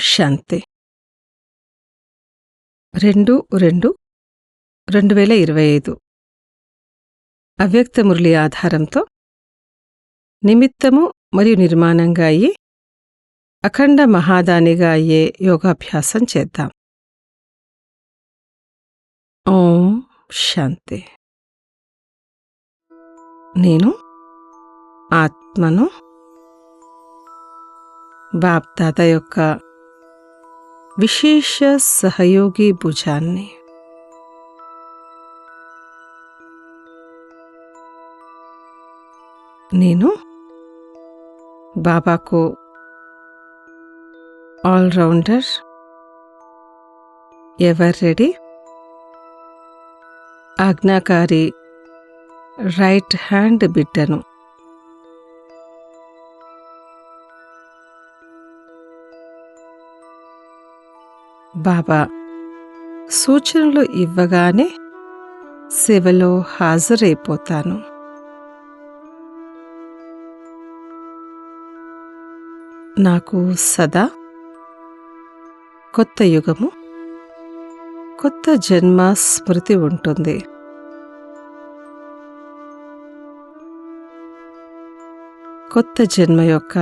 శాంతి. రెండు రెండు రెండు వేల ఇరవై ఐదు. అవ్యక్త మురళి ఆధారంతో నిమిత్తము మరియు నిర్మాణంగా అయ్యి అఖండ మహాదానిగా అయ్యే యోగాభ్యాసం చేద్దాం. ఓం శాంతి. నేను ఆత్మను బాప్దాత యొక్క విశేష సహయోగి భుజాన్ని నేను బాబాకు allrounder ever ready ఆజ్ఞాకారి right hand బిడ్డను బాబా సూచనలు ఇవ్వగానే సేవలో హాజరైపోతాను. నాకు సదా కొత్త యుగము కొత్త జన్మ స్మృతి ఉంటుంది. కొత్త జన్మ యొక్క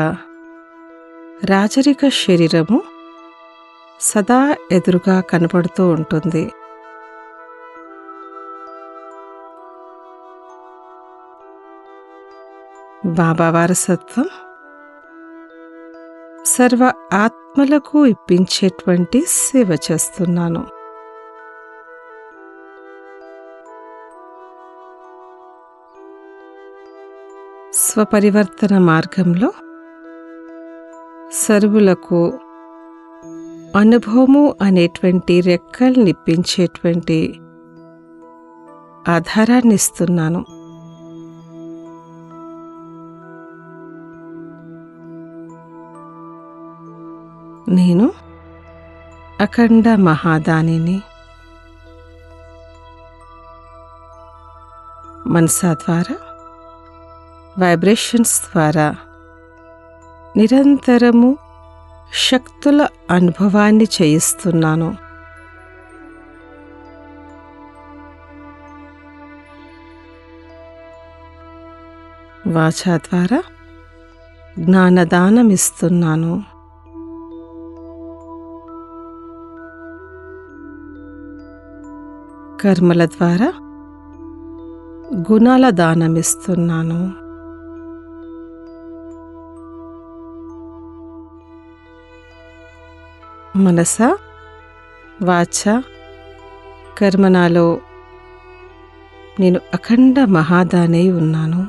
రాజరిక శరీరము సదా ఎదురుగా కనపడుతూ ఉంటుంది. బాబా వారసత్వం సర్వ ఆత్మలకు ఇప్పించేటువంటి సేవ చేస్తున్నాను. స్వపరివర్తన మార్గంలో సర్వులకు అనుభవము అనేటువంటి రెక్కలు నిప్పించేటువంటి ఆధారాన్ని ఇస్తున్నాను. నేను అఖండ మహాదానిని మనసా ద్వారా వైబ్రేషన్స్ ద్వారా నిరంతరము శక్తుల అనుభవాన్ని చేయిస్తున్నాను. వాచా ద్వారా జ్ఞానదానమిస్తున్నాను. కర్మల ద్వారా గుణాల దానమిస్తున్నాను. మనస వాచ కర్మనాలో నేను అఖండ మహాదానై ఉన్నాను.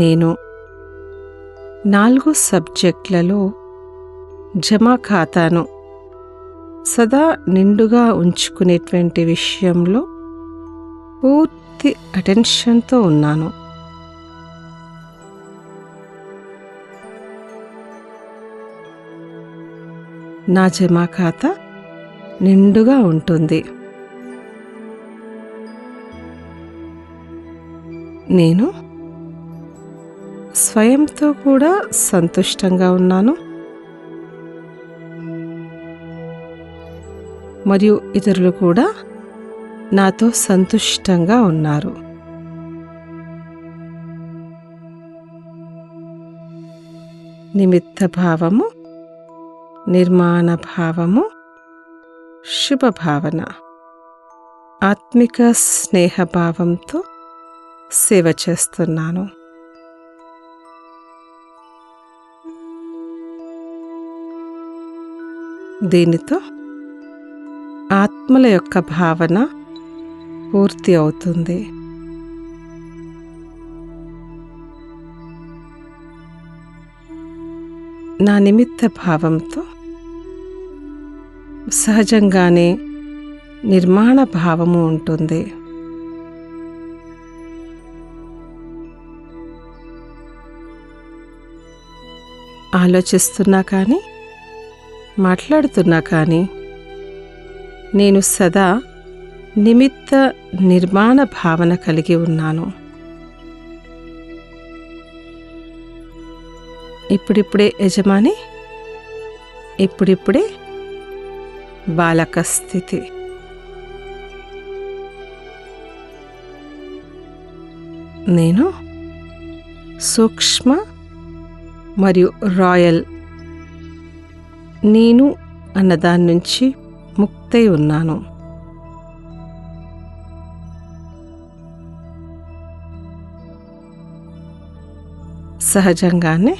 నేను నాలుగు సబ్జెక్టులలో జమా ఖాతాను సదా నిండుగా ఉంచుకునేటువంటి విషయంలో పూర్తి అటెన్షన్తో ఉన్నాను. నా జమా ఖాతా నిండుగా ఉంటుంది. నేను స్వయంతో కూడా సంతుష్టంగా ఉన్నాను. మరియు ఇతరులు కూడా నాతో సంతుష్టంగా ఉన్నారు. నిమిత్త భావము నిర్మాణ భావము శుభభావన ఆత్మిక స్నేహభావంతో సేవ చేస్తున్నాను. దీనితో ఆత్మల యొక్క భావన పూర్తి అవుతుంది. నా నిమిత్త భావంతో సహజంగానే నిర్మాణ భావము ఉంటుంది. ఆలోచిస్తున్నా కానీ మాట్లాడుతున్నా కానీ నేను సదా నిమిత్త నిర్మాణ భావన కలిగి ఉన్నాను. ఇప్పుడిప్పుడే యజమాని ఇప్పుడిప్పుడే బాలక స్థితి నేను సూక్ష్మ మరియు రాయల్. నేను అన్న దాని నుంచి ముక్తై ఉన్నాను. సహజంగానే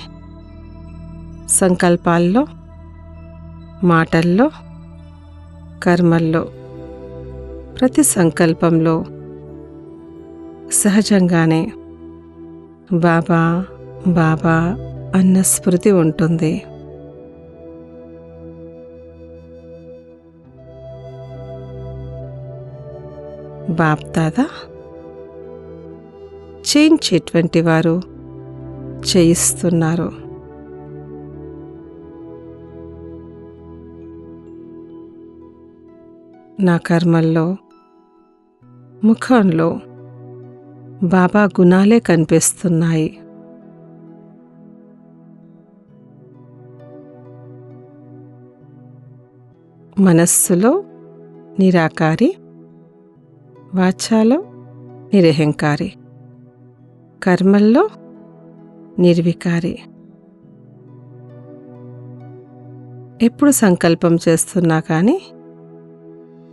సంకల్పాల్లో మాటల్లో కర్మల్లో ప్రతి సంకల్పంలో సహజంగానే బాబా బాబా అన్న స్మృతి ఉంటుంది. బాప్దాదా చేయించేటువంటి వారు చేయిస్తున్నారు. నా కర్మల్లో ముఖంలో బాబా గుణాలే కనిపిస్తున్నాయి. మనస్సులో నిరాకారి వాచాలో నిరహంకారి కర్మల్లో నిర్వికారి. ఎప్పుడు సంకల్పం చేస్తున్నా కానీ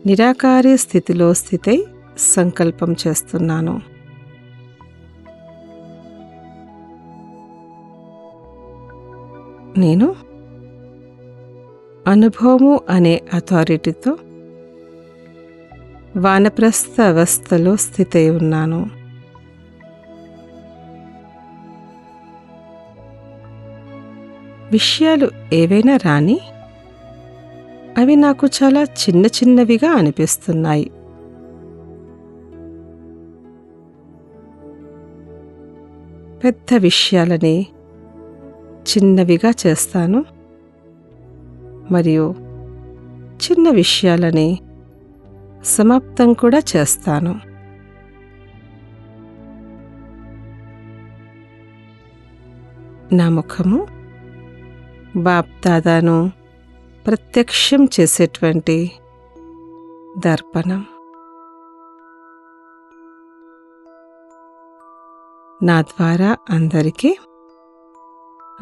నిరాకారి స్థితిలో స్థితై సంకల్పం చేస్తున్నాను. నేను అనుభవము అనే అథారిటీతో వానప్రస్థ అవస్థలో స్థితై ఉన్నాను. విషయాలు ఏవైనా రాని అవి నాకు చాలా చిన్న చిన్నవిగా అనిపిస్తున్నాయి. పెద్ద విషయాలని చిన్నవిగా చేస్తాను. మరియు చిన్న విషయాలని సమాప్తం కూడా చేస్తాను. నా ముఖము బాప్దాదాను ప్రత్యక్షం చేసేటువంటి దర్పణం. నా ద్వారా అందరికీ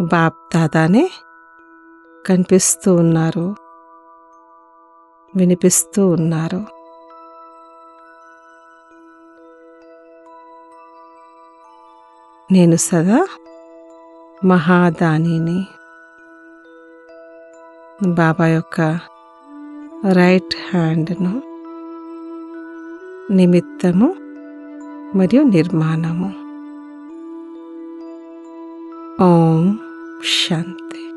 బాప్ దాదానే కనిపిస్తూ ఉన్నారు వినిపిస్తూ ఉన్నారు. నేను సదా మహాదానిని బాబా యొక్క రైట్ హ్యాండ్ను నిమిత్తము మరియు నిర్మాణము. ఓం శాంతి.